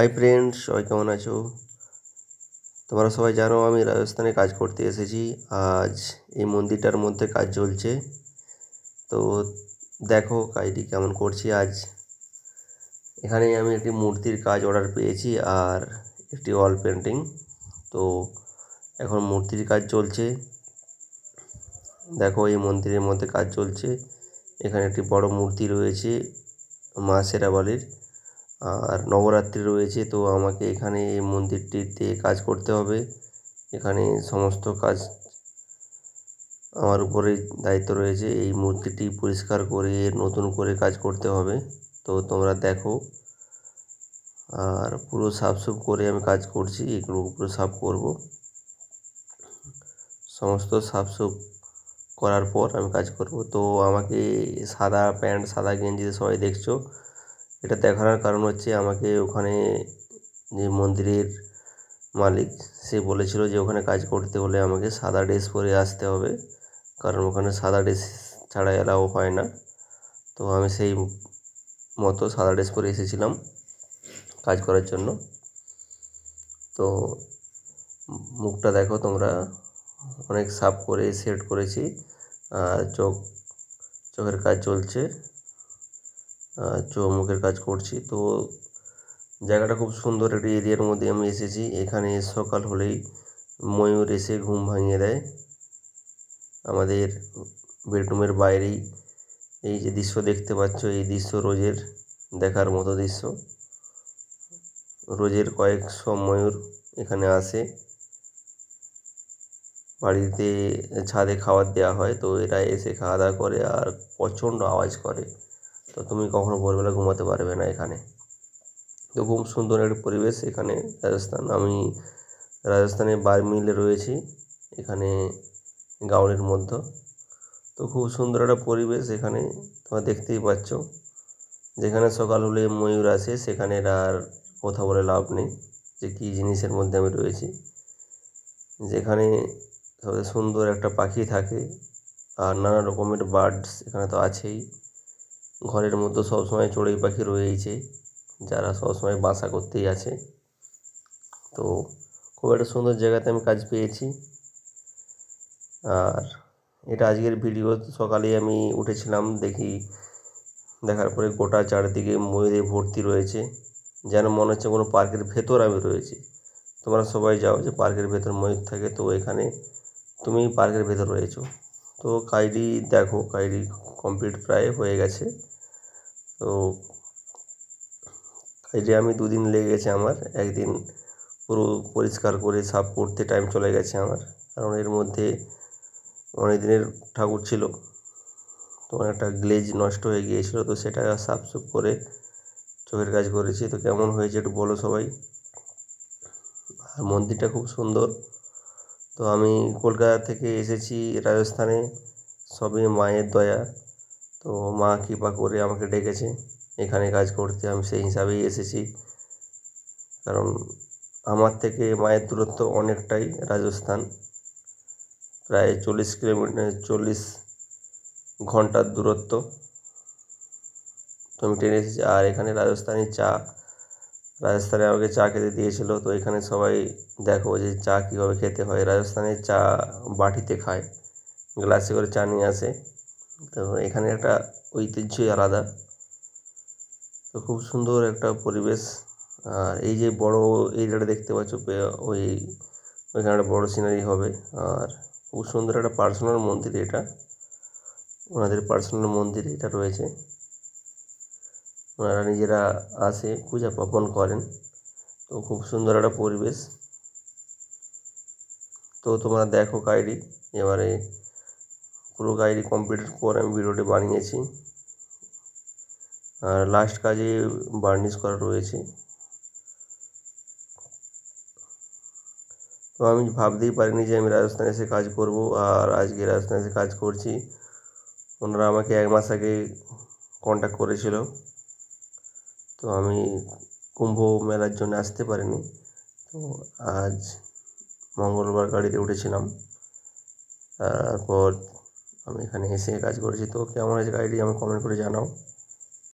Hi friends সবাই কেমন আছো? তোমরা সবাই জানো আমি রাজস্থানে কাজ করতে এসেছি। আজ এই মন্দিরটার মধ্যে কাজ চলছে। তো দেখো কাজটি কেমন করছি আজ। এখানে আমি একটি মূর্তির কাজ অর্ডার পেয়েছি আর একটি ওয়াল পেন্টিং তো এখন মূর্তির কাজ চলছে। দেখো এই মন্দিরের মধ্যে কাজ চলছে। এখানে একটি বড় মূর্তি রয়েছে, মা শেরাবালির আর নবরাত্রি রয়েছে, তো আমাকে এখানে এই মন্দিরটিতে কাজ করতে হবে। এখানে সমস্ত কাজ আমার উপরে দায়িত্ব রয়েছে। এই মূর্তিটি পরিষ্কার করে, নতুন করে কাজ করতে হবে। তো তোমরা দেখো, আর পুরো সাফসুফ করে আমি কাজ করছি, এগুলো পুরো সাফ করব। সমস্ত সাফসুফ করার পর আমি কাজ করব। তো আমাকে সাদা প্যান্ট, সাদা গেঞ্জিতে সবাই দেখছ? এটা দেখানোর কারণ হচ্ছে আমাকে ওখানে যে মন্দিরের মালিক, সে বলেছিল যে ওখানে কাজ করতে হলে আমাকে সাদা ড্রেস পরে আসতে হবে। কারণ ওখানে সাদা ড্রেস ছাড়া এলাও হয় না। তো আমি সেই মতো সাদা ড্রেস পরে এসেছিলাম কাজ করার জন্য। তো মুখটা দেখো তোমরা, অনেক সাফ করে, সেট করেছি। আর চোখ, চোখের কাজ চলছে। চোখ মুখের কাজ করছি। তো জায়গাটা খুব সুন্দর একটি এরিয়ার মধ্যে আমি এসেছি। এখানে সকাল হলেই ময়ূর এসে ঘুম ভাঙিয়ে দেয়। আমাদের বেডরুমের বাইরেই এই যে দৃশ্য দেখতে পাচ্ছ, এই দৃশ্য রোজের দেখার মতো দৃশ্য। রোজের কয়েকশো ময়ূর এখানে আসে। বাড়িতে ছাদে খাবার দেওয়া হয়, তো এরা এসে খাওয়া দাওয়া করে আর প্রচণ্ড আওয়াজ করে। তো তুমি কখনো ভোরবেলা ঘুমাতে পারবে না এখানে। তো খুব সুন্দর একটা পরিবেশ এখানে রাজস্থান। আমি রাজস্থানে বারমিলে রয়েছি, এখানে গাঁওয়ের মধ্যে। তো খুব সুন্দর একটা পরিবেশ এখানে তোমরা দেখতেই পাচ্ছ। যেখানে সকাল হলে ময়ূর আসে, সেখানে আর কথা বলে লাভ নেই যে কী জিনিসের মধ্যে আমি রয়েছি। যেখানে সবচেয়ে সুন্দর একটা পাখি থাকে, আর নানা রকমের বার্ডস এখানে তো আছেই। ঘরের মধ্যে সবসময় চড়ুই পাখি রয়েইছে, যারা সবসময় বাসা করতেই আছে। তো খুব একটা সুন্দর জায়গাতে আমি কাজ পেয়েছি। আর এটা আজকের ভিডিও সকালে আমি উঠেছিলাম দেখি, দেখার পরে গোটা চারদিকে ময়ূরে ভর্তি রয়েছে। যেন মনে হচ্ছে কোনো পার্কের ভেতর আমি রয়েছি। তোমরা সবাই যাও যে পার্কের ভেতর ময়ূর থাকে, তো এখানে তুমি পার্কের ভেতর রয়েছো। তো কাজটি দেখো কাজটি কমপ্লিট প্রায় হয়ে গেছে। তো কাজটি আমি দুদিন লেগে গেছে আমার। একদিন পুরো পরিষ্কার করে সাফ করতে টাইম চলে গেছে আমার। কারণ এর মধ্যে অনেক দিনের ঠাকুর ছিল, তো অনেকটা গ্লেজ নষ্ট হয়ে গিয়েছিল, তো সেটা সাফ সুফ করে চোখের কাজ করেছি। তো কেমন হয়েছে একটু বলো সবাই। আর মন্দিরটা খুব সুন্দর। তো আমি কলকাতা থেকে এসেছি রাজস্থানে। সবই মায়ের দয়া। তো মা কৃপা করে আমাকে ডেকেছে। এখানে কাজ করতে আমি সেই হিসাবেই এসেছি। কারণ আমার থেকে মায়ের দূরত্ব অনেকটাই রাজস্থান। প্রায় চল্লিশ কিলোমিটার চল্লিশ ঘণ্টার দূরত্ব। তো আমি ট্রেনে এসেছি। আর এখানে রাজস্থানি চা রাজস্থানে আমাকে চা খেতে দিয়েছিলো। তো এখানে সবাই দেখো যে চা কীভাবে খেতে হয়। রাজস্থানে চা বাটিতে খায়। গ্লাসে করে চা নিয়ে আসে। তো এখানে একটা ঐতিহ্যই আলাদা। তো খুব সুন্দর একটা পরিবেশ। আর এই যে বড় এরিয়াটা দেখতে পাচ্ছ ওই, ওইখানে একটা বড়ো সিনারি হবে। আর খুব সুন্দর একটা পার্সোনাল মন্দির এটা। ওনাদের পার্সোনাল মন্দির এটা রয়েছে। ওনারা নিজেরা আসে, পূজা পার্বণ করেন। তো খুব সুন্দর একটা পরিবেশ। তো তোমরা দেখো গাইডি এবারে পুরো গাইডি কমপ্লিটের পর আমি ভিডিওটি বানিয়েছি। আর লাস্ট কাজে বার্নিশ করা রয়েছে। তো আমি ভাবতেই পারিনি যে আমি রাজস্থানে এসে কাজ করব, আর আজকে রাজস্থানে এসে কাজ করছি। ওনারা আমাকে এক মাস আগে কন্ট্যাক্ট করেছিল। তো আমি কুম্ভ মেলার জন্য আসতে পারিনি। তো আজ মঙ্গলবার গাড়িতে উঠেছিলাম। তারপর আমি এখানে এসে কাজ করেছি। তো কেমন আছে গাড়িটি আমাকে কমেন্ট করে জানাও।